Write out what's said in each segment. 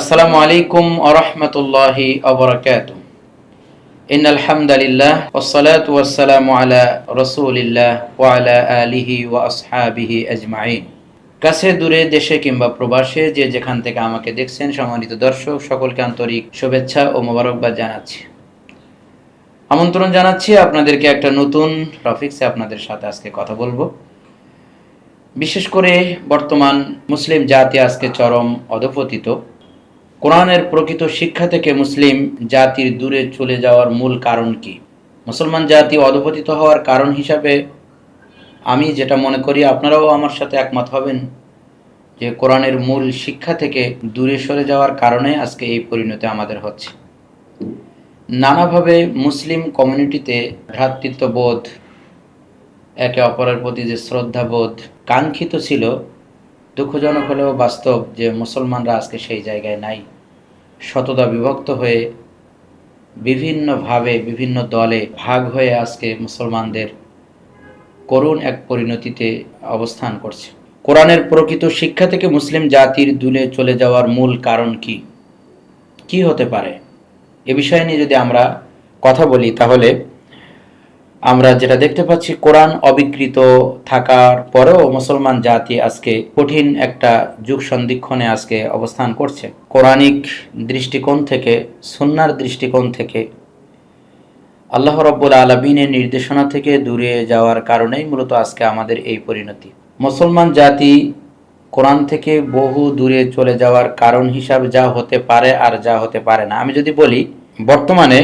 আসসালামু আলাইকুম আরহামতুল্লাহি আবরকাত ইন আলহামদুলিল্লাহ ওসসালাতু ওয়াসসালামু আলা রাসূলিল্লাহ ওয়া আলা আলিহি ওয়া আসহাবিহি আজমাইন। কাছে দূরে দেশে কিংবা প্রবাসে যে যেখান থেকে আমাকে দেখছেন, সম্মানিত দর্শক, সকলকে আন্তরিক শুভেচ্ছা ও মোবারকবাদ জানাচ্ছি। আমন্ত্রণ জানাচ্ছি আপনাদেরকে একটা নতুন টপিক্সে আপনাদের সাথে আজকে কথা বলব। বিশেষ করে বর্তমান মুসলিম জাতি আজকে চরম অধপতিত। কোরআনের প্রকৃত শিক্ষা থেকে মুসলিম জাতির দূরে চলে যাওয়ার মূল কারণ কি? মুসলমান জাতি অধপতিত হওয়ার কারণ হিসাবে আমি যেটা মনে করি, আপনারাও আমার সাথে একমত হবেন যে কোরআনের মূল শিক্ষা থেকে দূরে সরে যাওয়ার কারণে আজকে এই পরিণতি আমাদের হচ্ছে। নানাভাবে মুসলিম কমিউনিটিতে ভ্রাতৃত্ববোধ, একে অপরের প্রতি যে শ্রদ্ধাবোধ কাঙ্ক্ষিত ছিল দুঃখজনক হলেও বাস্তব যে মুসলমানরা আজকে সেই জায়গায় নাই। শতদা বিভক্ত হয়ে বিভিন্নভাবে বিভিন্ন দলে ভাগ হয়ে আজকে মুসলমানদের করুণ এক পরিণতিতে অবস্থান করছে। কোরআনের প্রকৃত শিক্ষা থেকে মুসলিম জাতির দূরে চলে যাওয়ার মূল কারণ কি? কি হতে পারে? এ বিষয় নিয়ে যদি আমরা কথা বলি, তাহলে আমরা যেটা দেখতে পাচ্ছি, কোরআন অবিকৃত থাকার পরেও মুসলমান জাতি আজকে কঠিন একটা যুগ সন্ধিক্ষণে আজকে অবস্থান করছে। কোরআনিক দৃষ্টিকোণ থেকে, সুন্নার দৃষ্টিকোণ থেকে আল্লাহ রব্বুল আলমিনের নির্দেশনা থেকে দূরে যাওয়ার কারণেই মূলত আজকে আমাদের এই পরিণতি। মুসলমান জাতি কোরআন থেকে বহু দূরে চলে যাওয়ার কারণ হিসাবে যা হতে পারে আর যা হতে পারে না। আমি যদি বলি, বর্তমানে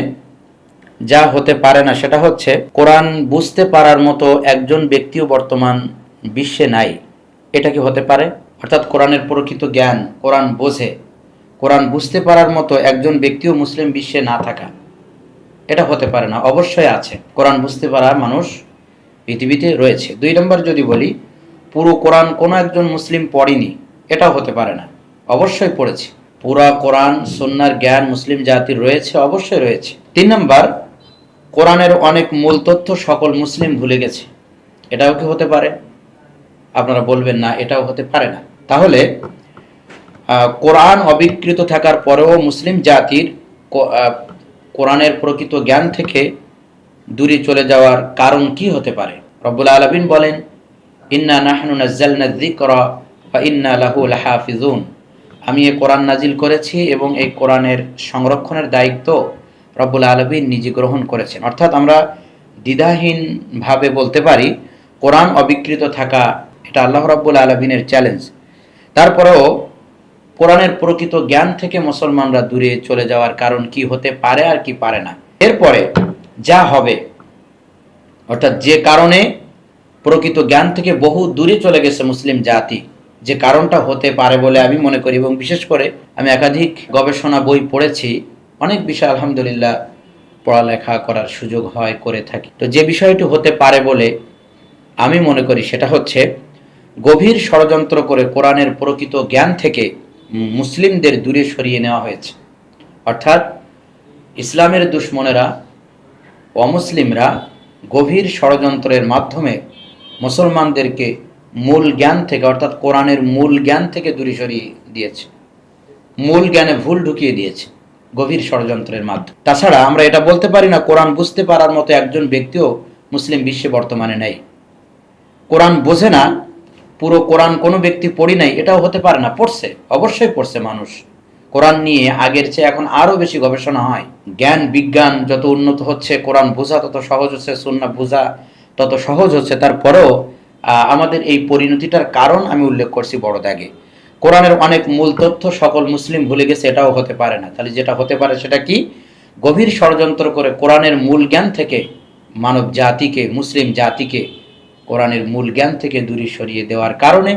যা হতে পারে না, সেটা হচ্ছে কোরআন বুঝতে পারার মতো একজন ব্যক্তিও বর্তমান বিশ্বে নাই। এটা কি হতে পারে? অর্থাৎ কোরআনের প্রকৃত জ্ঞান, কোরআন বোঝে। কোরআন বুঝতে পারার মতো একজন ব্যক্তিও মুসলিম বিশ্বে না থাকা। এটা হতে পারে না, অবশ্যই আছে। কোরআন বুঝতে পারা মানুষ পৃথিবীতে রয়েছে। দুই নম্বর যদি বলি, পুরো কোরআন কোনো একজন মুসলিম পড়েনি, এটাও হতে পারে না। অবশ্যই পড়েছে। পুরা কোরআন সন্ন্যার জ্ঞান মুসলিম জাতির রয়েছে, অবশ্যই রয়েছে। তিন নম্বর কোরআনের অনেক মূল তথ্য সকল মুসলিম ভুলে গেছে। এটাও কি হতে পারে? আপনারা বলবেন, না, এটাও হতে পারে না। তাহলে কোরআন অবিকৃত থাকার পরেও মুসলিম জাতির কোরআনের প্রকৃত জ্ঞান থেকে দূরে চলে যাওয়ার কারণ কি হতে পারে? রব্বুল আলমিন বলেন, ইন্না নাহনু নাজ্জালনা যিকরা ওয়া ইন্না লাহু লাহাফিজুন। আমি এই কোরআন নাজিল করেছি এবং এই কোরআনের সংরক্ষণের দায়িত্ব রব্বুল আলমিন নিজে গ্রহণ করেছেন। অর্থাৎ আমরা দ্বিধাহীনভাবে বলতে পারি, কোরআন অবিকৃত থাকা এটা আল্লাহ রব্বুল আলমিনের চ্যালেঞ্জ তারপরেও কোরআনের প্রকৃত জ্ঞান থেকে মুসলমানরা দূরে চলে যাওয়ার কারণ কি হতে পারে আর কি পারে না। এরপরে যা হবে, অর্থাৎ যে কারণে প্রকৃত জ্ঞান থেকে বহু দূরে চলে গেছে মুসলিম জাতি, যে কারণটা হতে পারে বলে আমি মনে করি এবং বিশেষ করে আমি একাধিক গবেষণা বই পড়েছি অনেক বিষয় আলহামদুলিল্লাহ পড়ালেখা করার সুযোগ হয়, করে থাকি। তো যে বিষয়টি হতে পারে বলে আমি মনে করি সেটা হচ্ছে গভীর ষড়যন্ত্র করে কোরআনের প্রকৃত জ্ঞান থেকে মুসলিমদের দূরে সরিয়ে নেওয়া হয়েছে। অর্থাৎ ইসলামের দুশ্মনেরা, অমুসলিমরা গভীর ষড়যন্ত্রের মাধ্যমে মুসলমানদেরকে মূল জ্ঞান থেকে, অর্থাৎ কোরআনের মূল জ্ঞান থেকে দূরে সরিয়ে দিয়েছে। মূল জ্ঞানে ভুল ঢুকিয়ে দিয়েছে। গভীর ষড়যন্ত্রের মাধ্যমে। তাছাড়া আমরা এটা বলতে পারি না, কোরআন বুঝতে পারার মতো একজন ব্যক্তিও মুসলিম বিশ্বে বর্তমানে নেই। কোরআন বোঝে না, পুরো কোরআন কোনো ব্যক্তি পড়ি নাই, এটাও হতে পারে না, পড়ছে, অবশ্যই পড়ছে মানুষ। কোরআন নিয়ে আগের চেয়ে এখন আরও বেশি গবেষণা হয়। জ্ঞান, বিজ্ঞান যত উন্নত হচ্ছে, কোরআন বোঝা তত সহজ হচ্ছে, সুন্না বোঝা তত সহজ হচ্ছে, তারপরেও আমাদের এই পরিণতিটার কারণ আমি উল্লেখ করছি বড় দাগে কোরআনের অনেক মূল তথ্য সকল মুসলিম ভুলে গেছে, এটাও হতে পারে না। তাহলে যেটা হতে পারে সেটা কি? গভীর ষড়যন্ত্র করে কোরআনের মূল জ্ঞান থেকে মানব জাতিকে, মুসলিম জাতিকে কোরআনের মূল জ্ঞান থেকে দূরে সরিয়ে দেওয়ার কারণে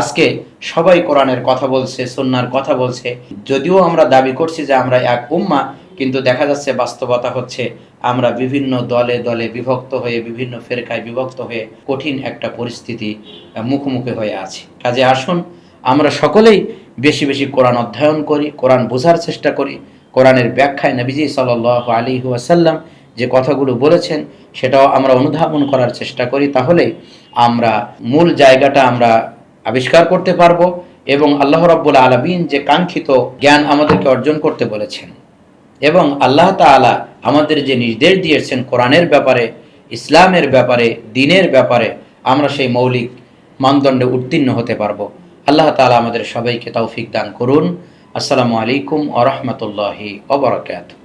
আজকে সবাই কোরআনের কথা বলছে সন্ন্যার কথা বলছে। যদিও আমরা দাবি করছি যে আমরা এক উম্মা, কিন্তু দেখা যাচ্ছে বাস্তবতা হচ্ছে আমরা বিভিন্ন দলে দলে বিভক্ত হয়ে, বিভিন্ন ফেরকায় বিভক্ত হয়ে কঠিন একটা পরিস্থিতি মুখোমুখি হয়ে আছি। কাজে আসুন আমরা সকলেই বেশি বেশি কোরআন অধ্যয়ন করি, কোরআন বোঝার চেষ্টা করি। কোরআনের ব্যাখ্যায় নবীজি সাল আলী ওয়াসাল্লাম যে কথাগুলো বলেছেন, সেটাও আমরা অনুধাবন করার চেষ্টা করি। তাহলে আমরা মূল জায়গাটা আমরা আবিষ্কার করতে পারব এবং আল্লাহ রব্বুল আলমিন যে কাঙ্ক্ষিত জ্ঞান আমাদেরকে অর্জন করতে বলেছেন এবং আল্লাহ তালা আমাদের যে নির্দেশ দিয়েছেন কোরআনের ব্যাপারে, ইসলামের ব্যাপারে, দিনের ব্যাপারে, আমরা সেই মৌলিক মানদণ্ডে উত্তীর্ণ হতে পারব। আল্লাহ তালা আমাদের সবাইকে তৌফিক দান করুন। আসসালামু আলাইকুম আ রহমতুল্লাহি অবরাকাতু